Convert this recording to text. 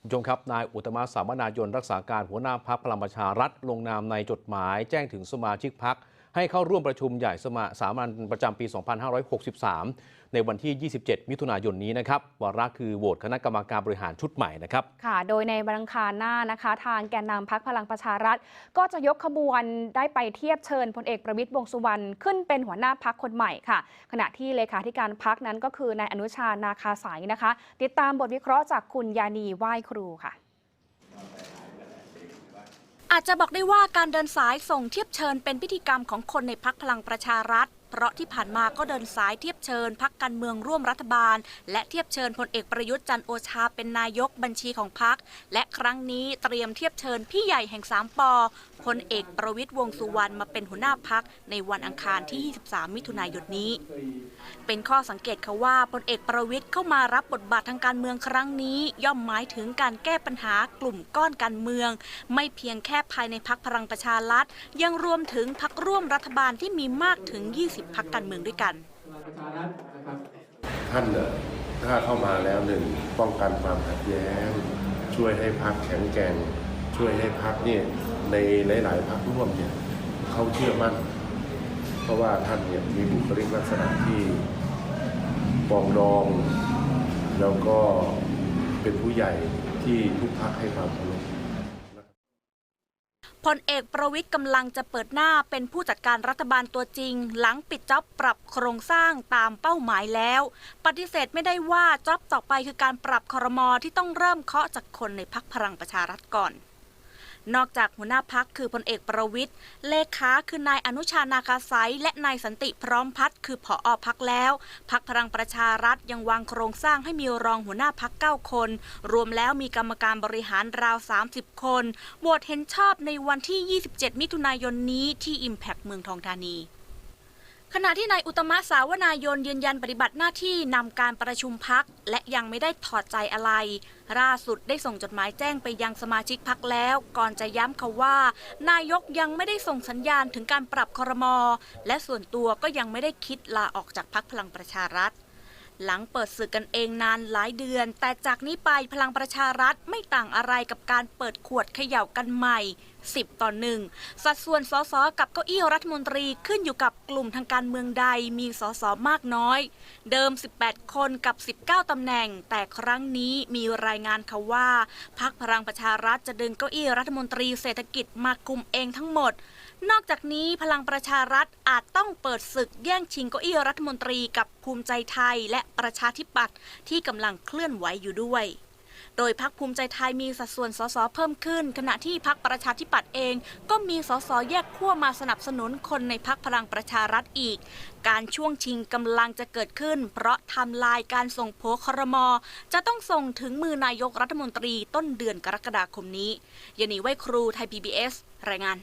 คุณผู้ชมครับนายอุตตมะสามนายนรักษาการหัวหน้าพักพลังประชารัฐลงนามในจดหมายแจ้งถึงสมาชิกพัก ให้เข้าร่วมประชุมใหญ่สมาสามัญประจำปี 2563 ในวันที่ 27 มิถุนายนนี้นะครับวาระคือโหวตคณะกรรมการบริหารชุดใหม่นะครับ ค่ะ โดยในวันอังคารหน้านะคะ ทางแกนนำพักพลังประชารัฐ ก็จะยกขบวนได้ไปเทียบเชิญพลเอกประวิตยวงสุวรรณขึ้นเป็นหัวหน้าพักคนใหม่ค่ะ ขณะที่เลขาธิการพักนั้นก็คือนายอนุชานาคาสายนะคะ ติดตามบทวิเคราะห์จากคุณยานีไหว้ครูค่ะ อาจจะบอกได้ว่าการเดินสายส่งเทียบเชิญเป็นพิธีกรรมของคนในพักพลังประชารัฐ เพราะที่ผ่านมาก็เดินสายเทียบเชิญพักการเมืองร่วมรัฐบาล และเทียบเชิญพลเอกประยุทธ์จันโอชาเป็นนายกบัญชีของพัก และครั้งนี้เตรียมเทียบเชิญพี่ใหญ่แห่งสามปอพลเอกประวิตยวงสุวรรณมาเป็นหัวหน้าพักในวันอังคารที่ 23 มิถุนายนนี้ เป็นข้อสังเกตค่ะว่าพลเอกประวิตยเข้ามารับบทบาททางการเมืองครั้งนี้ ย่อมหมายถึงการแก้ปัญหากลุ่มก้อนการเมือง ไม่เพียงแค่ภายในพักพลังประชารัฐยังรวมถึงพักร่วมรัฐบาลที่มีมากถึง 20พักการเมืองด้วยกัน ท่านเน่ะถ้าเข้ามาแล้วหนึ่งป้องกันความขัดแย้ง ช่วยให้พักแข็งแกร่งช่วยให้พักเนี่ยในหลายๆพักร่วมเนี่ยเขาเชื่อมั่น เพราะว่าท่านเนี่ยมีบุคลิกลักษณะที่ปองดอง แล้วก็เป็นผู้ใหญ่ที่ทุกพักให้ความเคารพ ลเอกประวิทย์กำลังจะเปิดหน้าเป็นผู้จัดการรัฐบาลตัวจริง หลังปิดจ็อบปรับโครงสร้างตามเป้าหมายแล้ว ปฏิเสธไม่ได้ว่าจ็อบต่อไปคือการปรับคอรมอที่ต้องเริ่มเคาะจากคนในพักพลังประชารัฐก่อน นอกจากหัวหน้าพักคือพลเอกประวิทย์เลขาคือนายอนุชานาคาไสยและนายสันติพร้อมพัฒน์คือผออพักแล้ว พักพลังประชารัฐยังวางโครงสร้างให้มีรองหัวหน้าพัก 9 คน รวมแล้วมีกรรมการบริหารราว 30 คนโหวตเห็นชอบในวันที่ 27 มิถุนายนนี้ที่ Impact เมืองทองธานี ขณะที่นายอุตมะสาวนายนยืนยันปฏิบัติหน้าที่นำการประชุมพัก และยังไม่ได้ถอดใจอะไรล่าสุดได้ส่งจดหมายแจ้งไปยังสมาชิกพักแล้ว ก่อนจะย้ำเขาว่า นายกยังไม่ได้ส่งสัญญาณถึงการปรับคอรมอและส่วนตัวก็ยังไม่ได้คิดลาออกจากพักพลังประชารัฐ หลังเปิดศึกกันเองนานหลายเดือน แต่จากนี้ไปพลังประชารัฐไม่ต่างอะไรกับการเปิดขวดเขย่ากันใหม่ 10 ต่อหนึ่งสัดส่วนสสกับเก้าอี้รัฐมนตรีขึ้นอยู่กับกลุ่มทางการเมืองใดมีสสมากน้อย เดิม 18 คนกับ 19 ตำแหน่ง แต่ครั้งนี้มีรายงานเขาว่าพักพลังประชารัฐจะดึงเก้าอี้รัฐมนตรีเศรษฐกิจมาคุมเองทั้งหมด นอกจากนี้พลังประชารัฐอาจต้องเปิดศึกแย่งชิงเก้าอี้รัฐมนตรีกับภูมิใจไทยและประชาธิปัตย์ที่กำลังเคลื่อนไหวอยู่ด้วย โดยพักภูมิใจไทยมีสัดส่วนสสเพิ่มขึ้น ขณะที่พักประชาธิปัตย์เอง ก็มีสสแยกขั้วมาสนับสนุนคนในพักพลังประชารัฐอีก การช่วงชิงกำลังจะเกิดขึ้น เพราะทำลายการส่งโผครมอ จะต้องส่งถึงมือนายกรัฐมนตรีต้นเดือนกรกฎาคมนี้ยานีไว้ครูไทย PBS รายงาน